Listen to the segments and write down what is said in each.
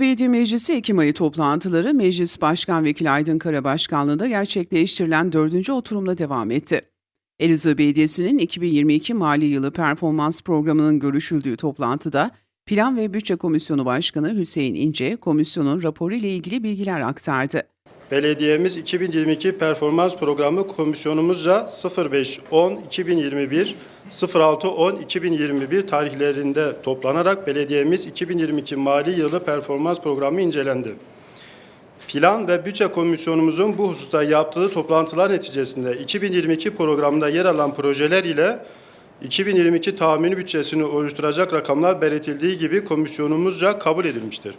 Belediye Meclisi Ekim ayı toplantıları Meclis Başkan Vekili Aydın Kara Başkanlığı'nda gerçekleştirilen dördüncü oturumla devam etti. Elazığ Belediyesi'nin 2022 mali yılı performans programının görüşüldüğü toplantıda Plan ve Bütçe Komisyonu Başkanı Hüseyin İnce, komisyonun raporu ile ilgili bilgiler aktardı. Belediyemiz 2022 performans programı komisyonumuzca 05-10-2021, 06-10-2021 tarihlerinde toplanarak belediyemiz 2022 mali yılı performans programı incelendi. Plan ve Bütçe Komisyonumuzun bu hususta yaptığı toplantılar neticesinde 2022 programında yer alan projeler ile 2022 tahmini bütçesini oluşturacak rakamlar belirtildiği gibi komisyonumuzca kabul edilmiştir.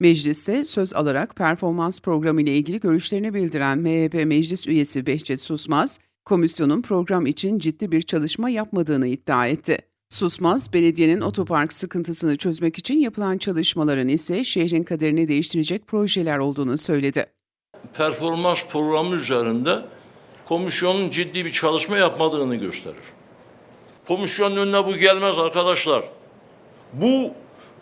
Mecliste söz alarak performans programı ile ilgili görüşlerini bildiren MHP Meclis Üyesi Behçet Susmaz, komisyonun program için ciddi bir çalışma yapmadığını iddia etti. Susmaz, belediyenin otopark sıkıntısını çözmek için yapılan çalışmaların ise şehrin kaderini değiştirecek projeler olduğunu söyledi. performans programı üzerinde komisyonun ciddi bir çalışma yapmadığını gösterir. Komisyonun önüne bu gelmez arkadaşlar. Bu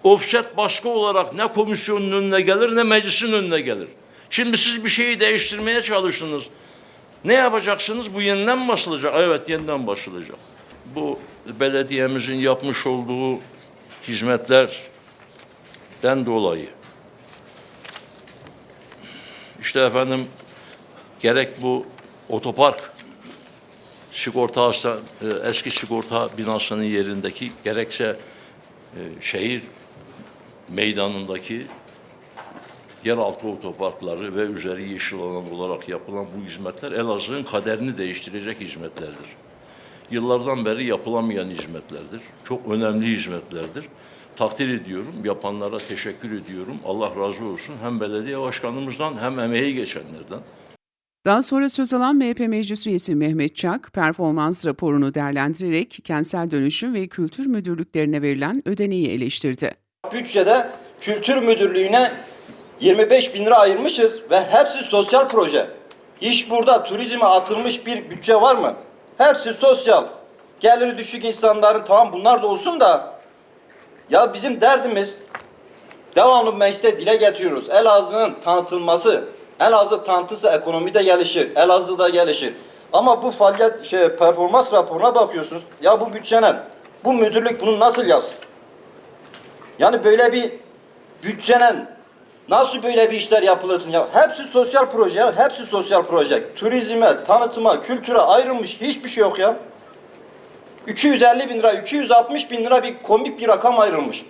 offset baskı olarak ne komisyonun önüne gelir ne meclisin önüne gelir. Şimdi siz bir şeyi değiştirmeye çalıştınız. Ne yapacaksınız? Bu yeniden basılacak? Evet yeniden basılacak. Bu belediyemizin yapmış olduğu hizmetlerden dolayı işte efendim gerek bu otopark sigorta e, eski sigorta binasının yerindeki gerekse e, şehir meydanındaki yeraltı otoparkları ve üzeri yeşil alan olarak yapılan bu hizmetler Elazığ'ın kaderini değiştirecek hizmetlerdir. Yıllardan beri yapılamayan hizmetlerdir. Çok önemli hizmetlerdir. Takdir ediyorum, yapanlara teşekkür ediyorum. Allah razı olsun hem belediye başkanımızdan hem emeği geçenlerden. Daha sonra söz alan MHP Meclis Üyesi Mehmet Çak, performans raporunu değerlendirerek kentsel dönüşüm ve kültür müdürlüklerine verilen ödeneği eleştirdi. Bütçede kültür müdürlüğüne 25 bin lira ayırmışız ve hepsi sosyal proje. İş burada turizme atılmış bir bütçe var mı? Hepsi sosyal. Geliri düşük insanların tamam bunlar da olsun da ya bizim derdimiz devamlı mecliste dile getiriyoruz. Elazığ'ın tanıtılması. Elazığ tanıtısı ekonomide gelişir. Elazığ'da gelişir. Ama bu faaliyet şey performans raporuna bakıyorsunuz. Ya bu bütçenin bu müdürlük bunu nasıl yapsın? Yani böyle bir bütçenin nasıl böyle bir işler yapılırsın ya? Hepsi sosyal proje ya. Hepsi sosyal proje. Turizme, tanıtıma, kültüre ayrılmış hiçbir şey yok ya. 250 bin lira, 260 bin lira bir komik bir rakam ayrılmış.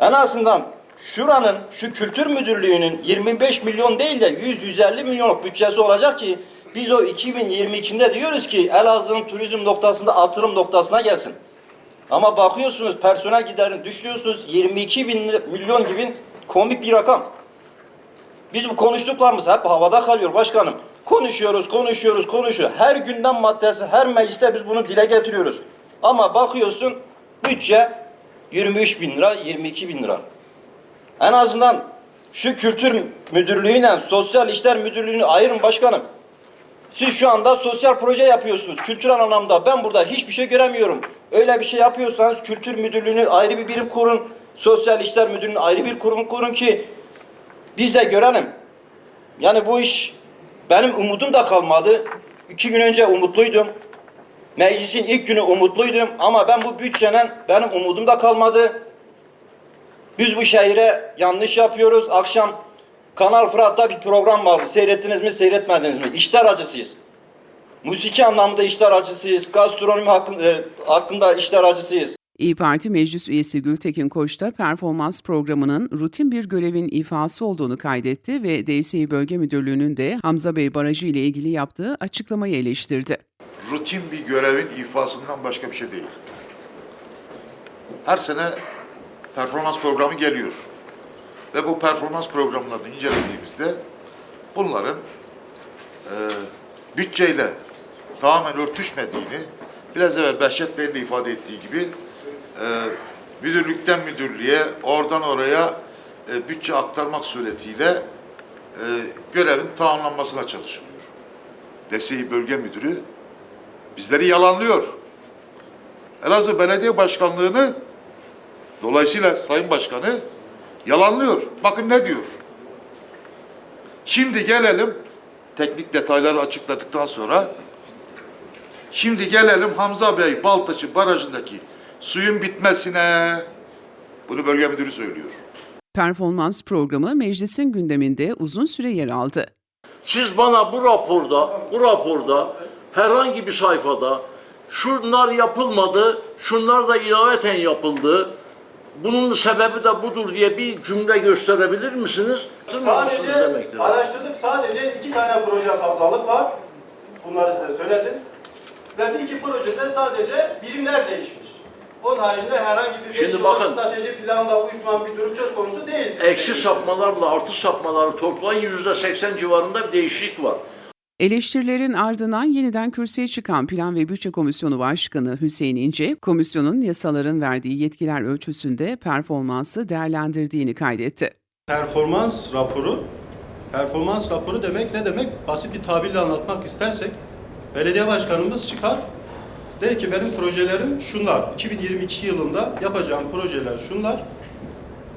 En azından şuranın, şu kültür müdürlüğünün 25 milyon değil de 100-150 milyonluk bütçesi olacak ki biz o 2022'de diyoruz ki Elazığ'ın turizm noktasında atılım noktasına gelsin. Ama bakıyorsunuz personel giderini düşürüyorsunuz 22 bin milyon gibi komik bir rakam. Biz bu konuştuklarımız hep havada kalıyor başkanım. Konuşuyoruz, konuşuyoruz, konuşuyor. Her gündem maddesi, her mecliste biz bunu dile getiriyoruz. Ama bakıyorsun bütçe 23 bin lira, 22 bin lira. En azından şu kültür müdürlüğüyle sosyal işler müdürlüğünü ayırın başkanım. Siz şu anda sosyal proje yapıyorsunuz. Kültürel anlamda ben burada hiçbir şey göremiyorum. Öyle bir şey yapıyorsanız kültür müdürlüğünü ayrı bir birim kurun. Sosyal işler müdürlüğünü ayrı bir kurum kurun ki biz de görelim. Yani bu iş benim umudum da kalmadı. İki gün önce umutluydum. Meclisin ilk günü umutluydum ama ben bu bütçeden benim umudum da kalmadı. Biz bu şehire yanlış yapıyoruz. Akşam Kanal Fırat'ta bir program vardı. Seyrettiniz mi, seyretmediniz mi? İşler acısıyız. Musiki anlamda işler acısıyız. Gastronomi hakkında, e, hakkında işler acısıyız. İyi Parti Meclis Üyesi Gültekin Koç da performans programının rutin bir görevin ifası olduğunu kaydetti ve DSİ Bölge Müdürlüğü'nün de Hamza Bey Barajı ile ilgili yaptığı açıklamayı eleştirdi. rutin bir görevin ifasından başka bir şey değil. Her sene performans programı geliyor. Ve bu performans programlarını incelediğimizde bunların e, bütçeyle tamamen örtüşmediğini, biraz evvel Behçet Bey'in de ifade ettiği gibi e, müdürlükten müdürlüğe, oradan oraya e, bütçe aktarmak suretiyle e, görevin tamamlanmasına çalışılıyor. DSİ Bölge Müdürü bizleri yalanlıyor. Elazığ Belediye Başkanlığı'nı dolayısıyla Sayın Başkanı Yalanlıyor. Bakın ne diyor. Şimdi gelelim teknik detayları açıkladıktan sonra şimdi gelelim Hamza Bey Baltaşı barajındaki suyun bitmesine. Bunu bölge müdürü söylüyor. Performans programı meclisin gündeminde uzun süre yer aldı. Siz bana bu raporda, bu raporda herhangi bir sayfada şunlar yapılmadı, şunlar da ilaveten yapıldı. Bunun sebebi de budur diye bir cümle gösterebilir misiniz? Sadece demektir. araştırdık. Sadece iki tane proje fazlalık var. Bunları size söyledim. Ve bir iki projede sadece birimler değişmiş. Onun haricinde herhangi bir Şimdi bakın. strateji planla uyuşmayan bir durum söz konusu değil. Eksi sapmalarla artı sapmaları toplayın yüzde seksen civarında bir değişiklik var. Eleştirilerin ardından yeniden kürsüye çıkan Plan ve Bütçe Komisyonu Başkanı Hüseyin İnce, komisyonun yasaların verdiği yetkiler ölçüsünde performansı değerlendirdiğini kaydetti. Performans raporu, performans raporu demek ne demek? Basit bir tabirle anlatmak istersek, belediye başkanımız çıkar, der ki benim projelerim şunlar, 2022 yılında yapacağım projeler şunlar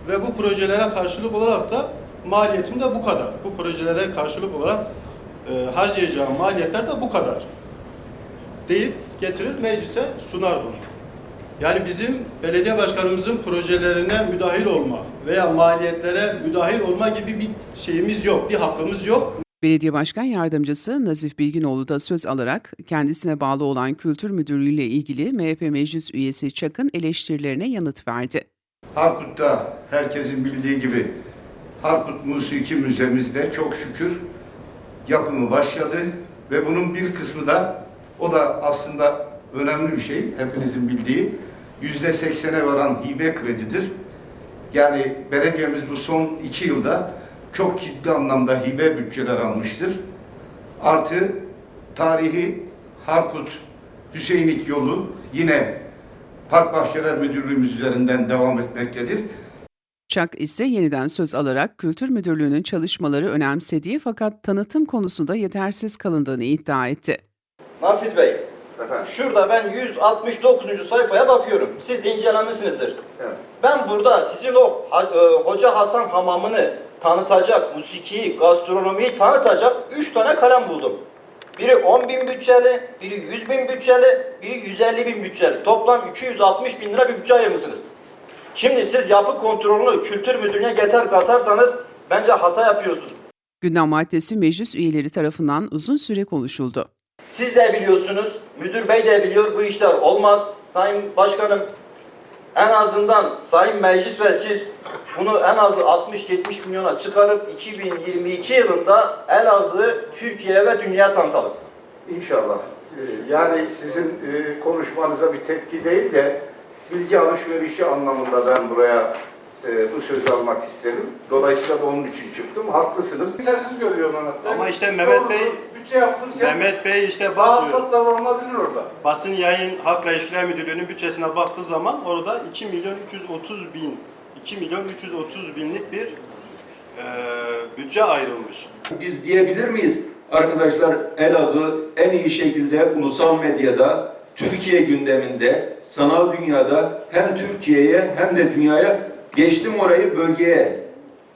ve bu projelere karşılık olarak da maliyetim de bu kadar. Bu projelere karşılık olarak e, harcayacağım maliyetler de bu kadar deyip getirir meclise sunar bunu. Yani bizim belediye başkanımızın projelerine müdahil olma veya maliyetlere müdahil olma gibi bir şeyimiz yok, bir hakkımız yok. Belediye Başkan Yardımcısı Nazif Bilginoğlu da söz alarak kendisine bağlı olan Kültür Müdürlüğü ile ilgili MHP Meclis Üyesi Çak'ın eleştirilerine yanıt verdi. Harput'ta herkesin bildiği gibi Harput Musiki Müzemizde çok şükür yapımı başladı ve bunun bir kısmı da o da aslında önemli bir şey hepinizin bildiği yüzde seksene varan hibe kredidir. Yani belediyemiz bu son iki yılda çok ciddi anlamda hibe bütçeler almıştır. Artı tarihi Harput Hüseyinlik yolu yine Park Bahçeler Müdürlüğümüz üzerinden devam etmektedir. Çak ise yeniden söz alarak Kültür Müdürlüğü'nün çalışmaları önemsediği fakat tanıtım konusunda yetersiz kalındığını iddia etti. Nafiz Bey, şurada ben 169. sayfaya bakıyorum. Siz de incelemişsinizdir. Ben burada sizin o e, Hoca Hasan Hamamı'nı tanıtacak, musikiyi, gastronomiyi tanıtacak 3 tane kalem buldum. Biri 10 bin bütçeli, biri 100 bin bütçeli, biri 150 bin bütçeli. Toplam 260 bin lira bir bütçe ayırmışsınız. Şimdi siz yapı kontrolünü kültür müdürlüğüne getir katarsanız bence hata yapıyorsunuz. Gündem maddesi meclis üyeleri tarafından uzun süre konuşuldu. Siz de biliyorsunuz, müdür bey de biliyor bu işler olmaz. Sayın Başkanım, en azından Sayın Meclis ve siz bunu en az 60-70 milyona çıkarıp 2022 yılında Elazığ Türkiye ve dünya tanıtalım. İnşallah. Ee, Yani sizin e, konuşmanıza bir tepki değil de bilgi alışverişi anlamında ben buraya e, bu sözü almak isterim. Dolayısıyla da onun için çıktım. Haklısınız. Yetersiz görüyorum Mehmet Bey. Ama işte Mehmet Bey- bütçe yapılırken Mehmet Bey işte bazı bakmıyor. hastalar olabilir orada. Basın yayın halkla ilişkiler müdürlüğünün bütçesine baktığı zaman orada 2 milyon 330 bin 2 milyon 330 binlik bir e, bütçe ayrılmış. Biz diyebilir miyiz arkadaşlar Elazığ en iyi şekilde ulusal medyada, Türkiye gündeminde, sanal dünyada hem Türkiye'ye hem de dünyaya geçtim orayı bölgeye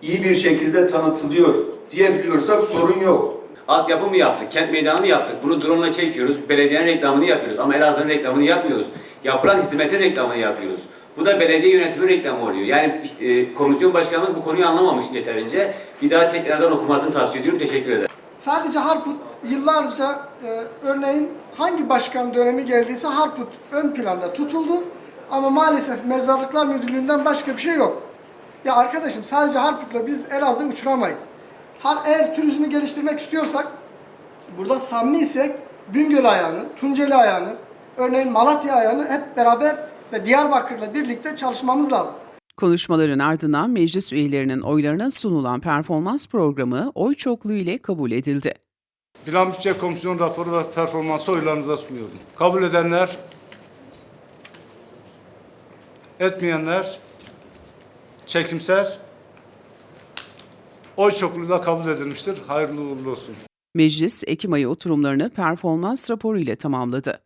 iyi bir şekilde tanıtılıyor diyebiliyorsak sorun yok. Altyapı mı yaptık, kent meydanı mı yaptık? Bunu drone ile çekiyoruz, belediyenin reklamını yapıyoruz ama Elazığ'ın reklamını yapmıyoruz. Yapılan hizmetin reklamını yapıyoruz. Bu da belediye yönetimi reklamı oluyor. Yani e, komisyon başkanımız bu konuyu anlamamış yeterince. Bir daha tekrardan okumasını tavsiye ediyorum. Teşekkür ederim. Sadece Harput yıllarca e, örneğin hangi başkan dönemi geldiyse Harput ön planda tutuldu ama maalesef mezarlıklar müdürlüğünden başka bir şey yok. Ya arkadaşım sadece Harput'la biz Elazığ uçuramayız. Eğer turizmi geliştirmek istiyorsak burada samimi isek Bingöl ayağını, Tunceli ayağını, örneğin Malatya ayağını hep beraber ve Diyarbakır'la birlikte çalışmamız lazım. Konuşmaların ardından meclis üyelerinin oylarına sunulan performans programı oy çokluğu ile kabul edildi. Plan Bütçe Komisyonu raporu ve performansı oylarınıza sunuyorum. Kabul edenler, etmeyenler, çekimser, oy çokluğuyla kabul edilmiştir. Hayırlı uğurlu olsun. Meclis Ekim ayı oturumlarını performans raporu ile tamamladı.